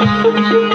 या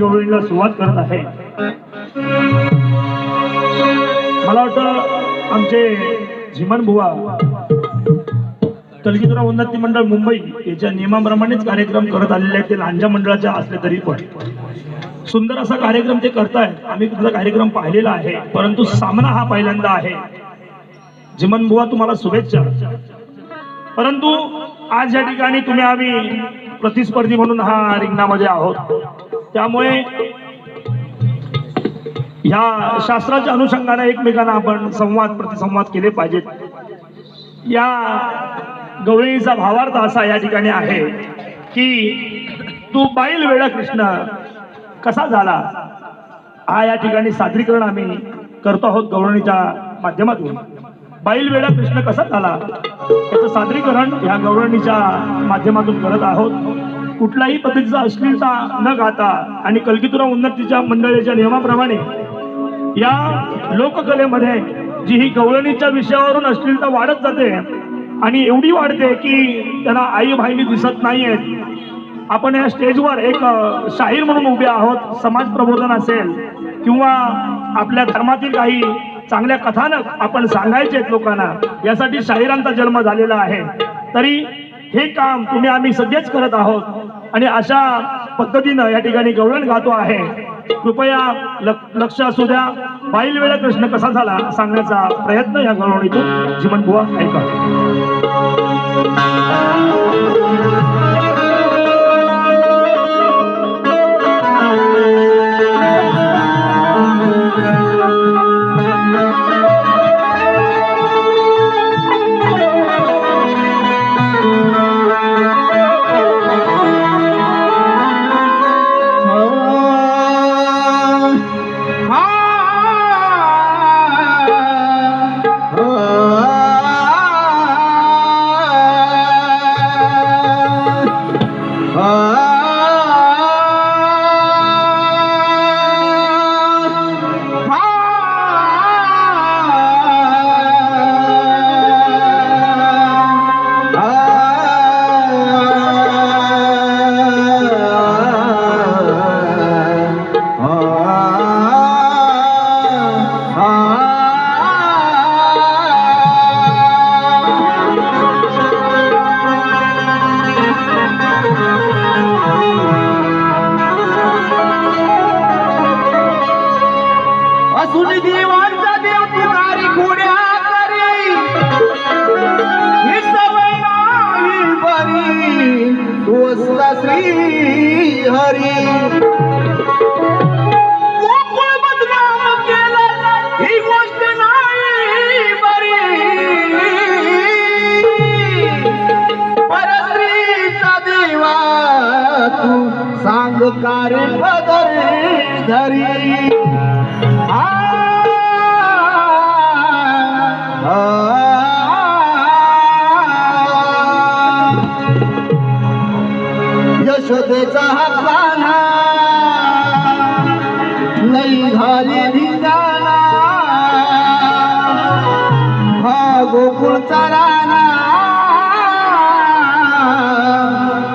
ठिकाणी सुरुवात करत आहे. मला वाटतं आमचे झिमन बुवा कलगीतराव उन्नती मंडळ मुंबई याच्या नियमाप्रमाणेच कार्यक्रम करत आलेले आहेत. ते लांजा मंडळाच्या असले तरी पण. सुंदर असा कार्यक्रम ते करतायत. आम्ही तुझा कार्यक्रम पाहिलेला आहे. परंतु सामना हा पहिल्यांदा आहे. जिमन बुवा तुम्हाला शुभेच्छा. परंतु आज या ठिकाणी तुम्ही आम्ही प्रतिस्पर्धी म्हणून हा रिंगणामध्ये आहोत. त्यामुळे ह्या शास्त्राच्या अनुषंगाने एकमेकांना आपण संवाद प्रतिसंवाद केले पाहिजेत. या गवळीचा भावार्थ असा या ठिकाणी आहे की तू बाईल वेळा कृष्ण कसा झाला? हा या ठिकाणी सादरीकरण आम्ही करतो आहोत गवळणीच्या माध्यमातून. बाईल वेळा कृष्ण कसा झाला? याचं सादरीकरण ह्या गवळणीच्या माध्यमातून करत आहोत. कुठल्याही पद्धतीचा अश्लीलता न गाता आणि कलगीतुरा उन्नतीच्या मंडळाच्या नियमाप्रमाणे या लोककलेमध्ये जी ही गवळणीच्या विषयावरून अश्लीलता वाढत जाते आणि एवढी वाढते की त्यांना आई भाईनी दिसत नाहीयेत. आपण या स्टेजवर एक शाहीर म्हणून उभे आहोत समाज प्रबोधन असेल किंवा आपल्या धर्मातील काही चांगल्या कथानक आपण सांगायचे आहेत लोकांना यासाठी शाहिरांचा जन्म झालेला आहे. तरी हे काम तुम्ही आम्ही सगळेच करत आहोत. आणि अशा पद्धतीनं या ठिकाणी गवळण गातो आहे. कृपया लक्ष असू द्या. बाईल वेळा कृष्ण कसा झाला सांगण्याचा प्रयत्न या गवळणीतून जीवन ऐका.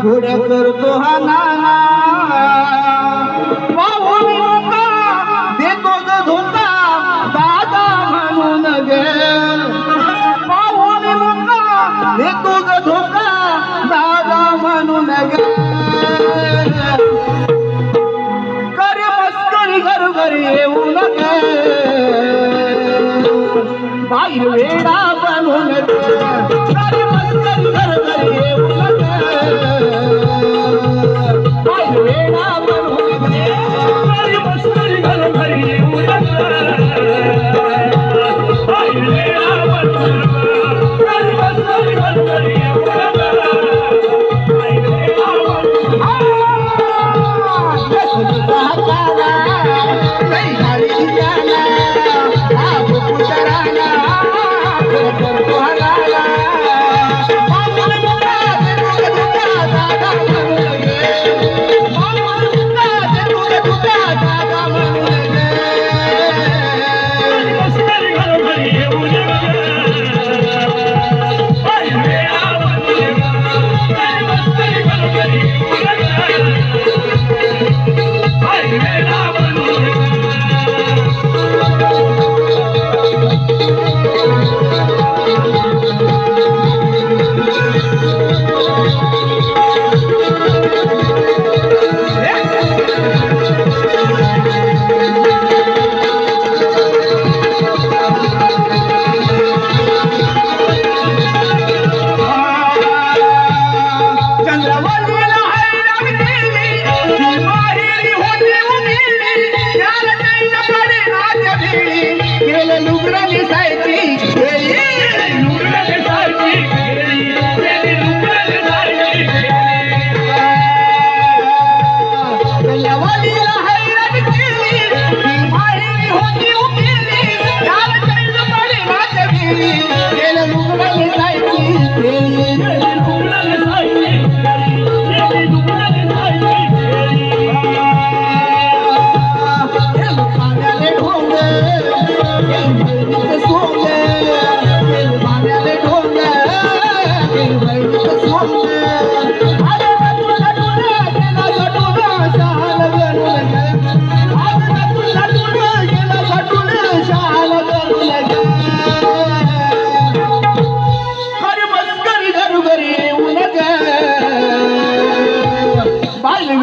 घोड्या करतो हा नाना. देतो धोका दादा म्हणून गेल पाहुणे मुका देतो धोका दादा म्हणून गे. करे मस्करी घरोघरी येऊ नगे बाहेर वेळा बनून करे मस्करी घरोघरी येऊ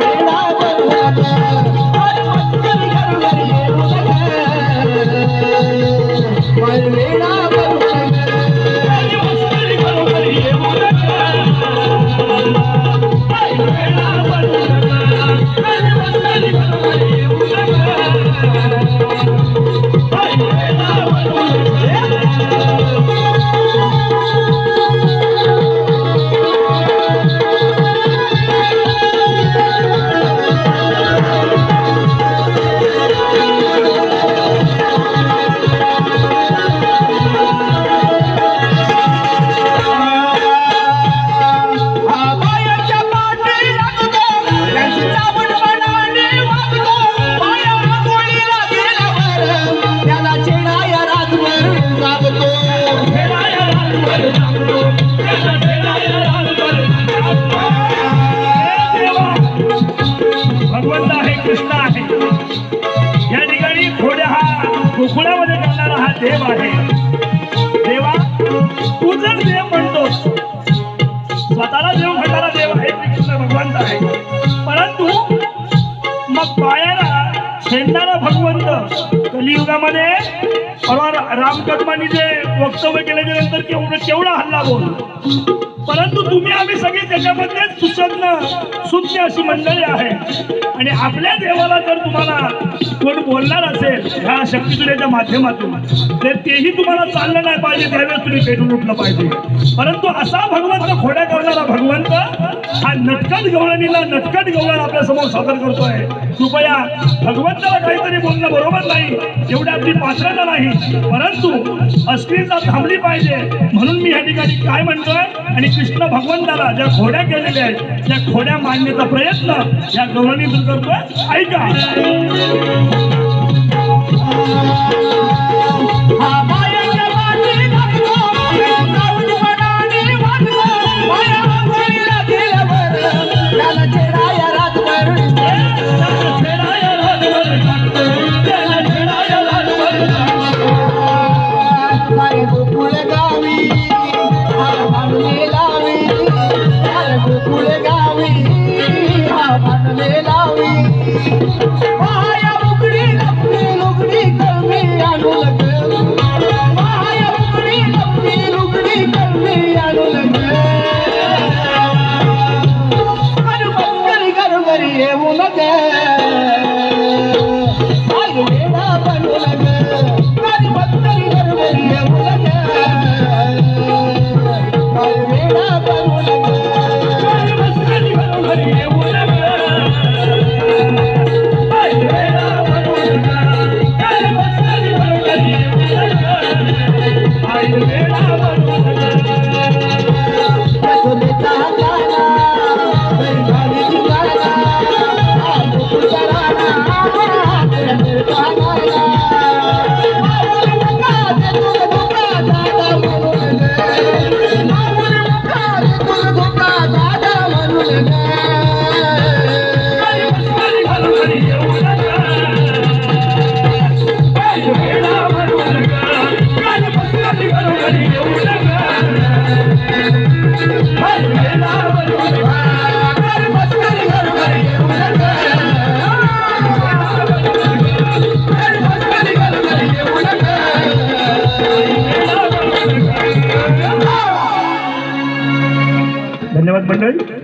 मेरा स्वतःला देव घटाला देव आहे श्रीकृष्ण भगवंत आहे. परंतु मग पायाला शेंडणारा भगवंत कलियुगामध्ये परवा रामकत्मानी जे वक्तव्य केल्याच्यानंतर केवढा हल्ला बोल. परंतु तुम्ही आम्ही सगळे त्याच्यामध्ये सुसज्ञ सुज्ञ अशी मंडळी आहे आणि आपल्या देवाला जर तुम्हाला कोण बोलणार असेल ह्या शक्तिसुरेच्या माध्यमातून तर तेही तुम्हाला चाललं नाही पाहिजे त्यावेळेस तुम्ही पेटून उठलं पाहिजे. परंतु असा भगवंत खोड्या करणारा भगवंत हा नटकट गवळणीला नटकट गवळण आपल्यासमोर सादर करतोय. कृपया भगवंताला काहीतरी बोलणं बरोबर नाही एवढी आपली पात्रता नाही. परंतु अश्लीलता थांबली पाहिजे. म्हणून मी या ठिकाणी काय म्हणतोय आणि कृष्ण भगवंताला ज्या खोड्या केलेल्या आहेत त्या खोड्या मांडण्याचा प्रयत्न या गवळणीतून करतोय. ऐका.